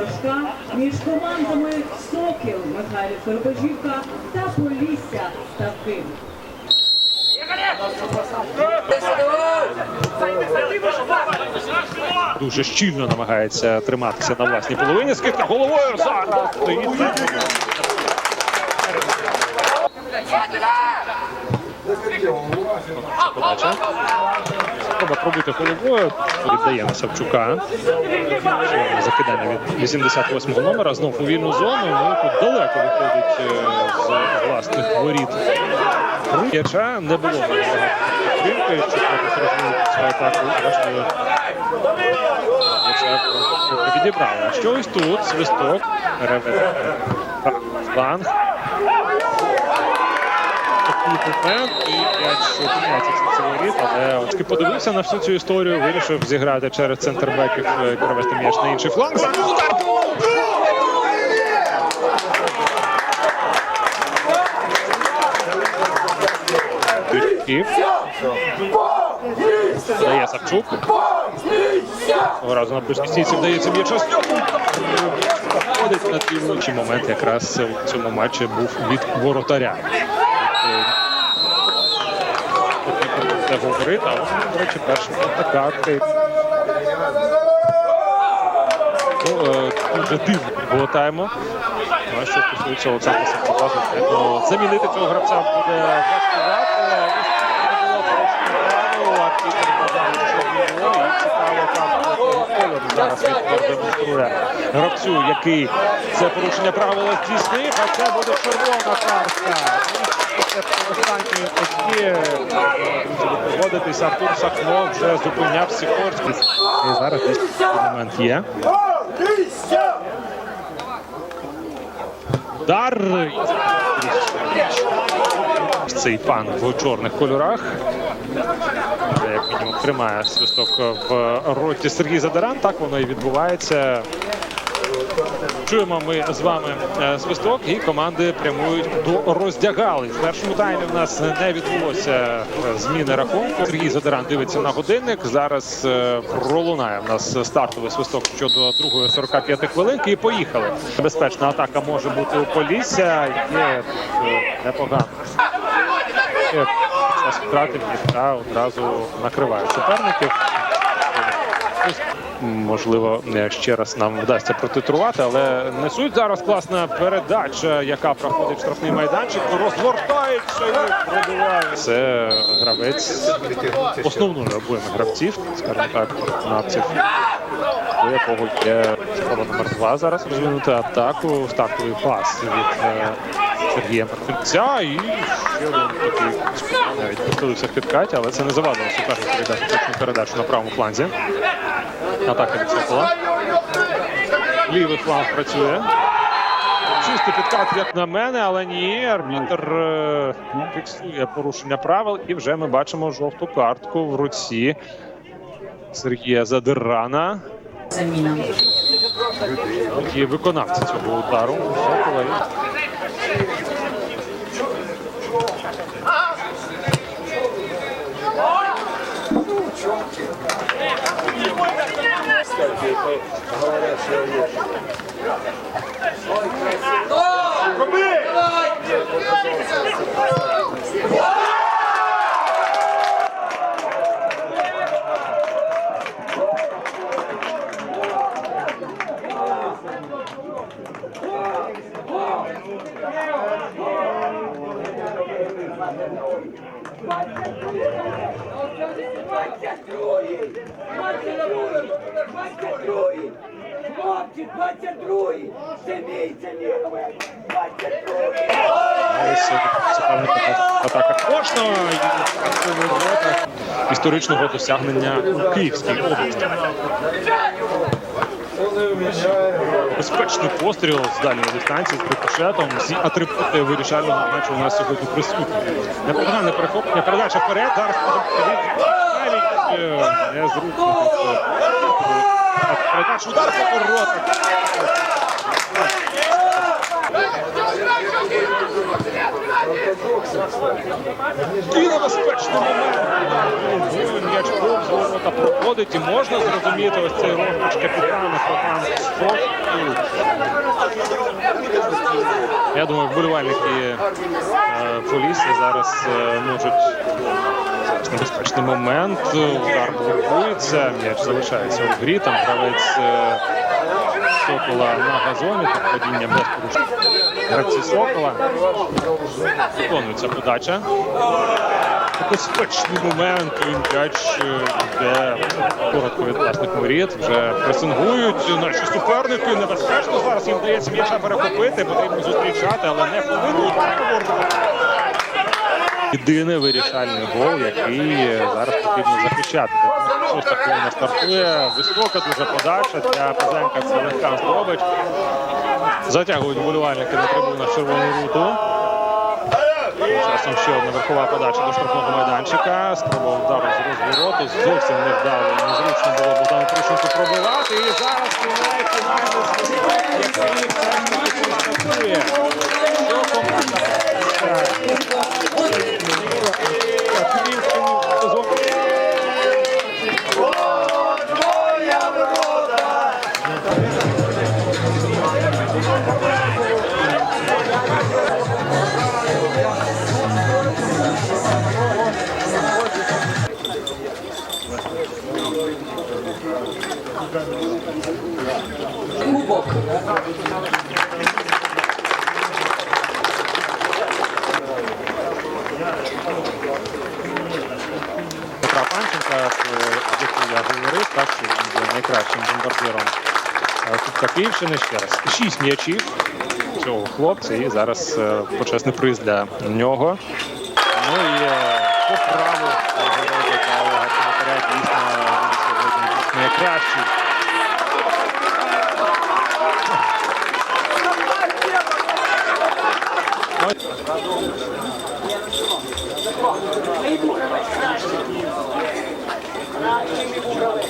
Рожка між командами Сокіл Михайлівка Рубежівка та Полісся Ставки. Дуже щільно намагається триматися на власній половині. Скидка головою зараз стоїть. Подача. Треба пробити головою. Віддає на Савчука. Закидання від 88-го номера. Знов у вільну зону. Ну, тут далеко виходить е, з власних воріт. М'яча не було підтримки, якось розвинути свою атаку. Зрештою, відібрали. А що ось тут? Свисток. Фланг. Такий момент і 5-15 це воріт, але очки подивився на всю цю історію, вирішив зіграти через центр беків, е, перевести м'яч на інший фланг. Удар! Дає Савчук. Цього разу на ближній стійці вдається м'яча. Входить на твій момент якраз у цьому матчі був від воротаря. Це говорить, а ось, до речі, перший атакати. Ну, е, дуже дивно. Ну, а що стосується Олександра Сахопазу, то замінити цього гравця буде було було, цікаво, там зараз він гравцю, який це порушення правил здійснив, а це буде червона картка. Останні проводитись. Артур Сахно вже зупиняв Сікорський. І зараз момент є. Удар. Цей пан в чорних кольорах. Як мінімум тримає свисток в роті Сергій Задаран. Так воно і відбувається. Чуємо ми з вами е, свисток, і команди прямують до роздягали. В першому таймі в нас не відбулося е, зміни рахунку. Сергій Задиран дивиться на годинник. Зараз е, пролунає в нас стартовий свисток щодо другої 45 хвилинки. І поїхали. Небезпечна атака може бути у Полісся. Є е, непогано. Час та одразу накриває суперників. Можливо, е, ще раз нам вдасться протитрувати, але несуть зараз класна передача, яка проходить в штрафний майданчик. Розгортається і пробиває. Це гравець основної обоїми гравців, скажімо так, виконавців, у якого є спроба номер два зараз розвинути атаку, стартовий пас від е, Сергія Мартинця і ще один такий навіть прихилився в підкаті, але це не завадило супернику віддати точну передачу на правому фланзі. Атака від Сокола. Лівий фланг працює. Чистий підкат, як на мене, але ні. Арбітр е, фіксує порушення правил. І вже ми бачимо жовту картку в руці Сергія Задирана. Заміна. Є виконавці цього удару. Сокола. Ой, красиво! Давай! Хлопці, 22-й! Це мій, це мій, 22-й! Ось суперника атака кожного історичного досягнення у Київській області. Безпечний постріл з дальньої дистанції з рикошетом. Всі атрибути вирішального матчу у нас сьогодні присутні. Непогане перехоплення, передача вперед. Зараз навіть незручно. не. Передача удар по воротах. І небезпечний момент. М'яч повз проходить і можна зрозуміти ось цей розпач капітана Стефан Я думаю, вболівальники е, Полісся зараз е, можуть небезпечний момент. Удар блокується, м'яч залишається у грі. Там гравець е, Сокола на газоні, тут падіння без порушень. Гравці Сокола. Виконується подача. Небезпечний момент. і М'яч е, йде коротко від власних воріт. Вже пресингують наші суперники. Небезпечно зараз їм вдається м'яча перехопити. Потрібно зустрічати, але не повинні. Єдиний вирішальний гол, який зараз потрібно захищати. Шоста хвилина стартує. Висока дуже подача. Для Пазенка це легка здобич. Затягують вболівальники на трибунах червону руту. Часом ще одна верхова подача до штрафного майданчика. Спроба удару з розвороту. Зовсім невдало. і Незручно було Богдану Трищенку пробивати. І зараз фінальний фінальний що команда Петра Панченка, про який я говорив, так що він є найкращим бомбардиром е, Кубка Київщини. Ще раз шість м'ячів цього хлопця, і зараз е, почесний приз для нього. Ну і е, по праву Олега Чеботаря дійсно найкращий. Hayır, bu kadar. Hayır, bu kadar.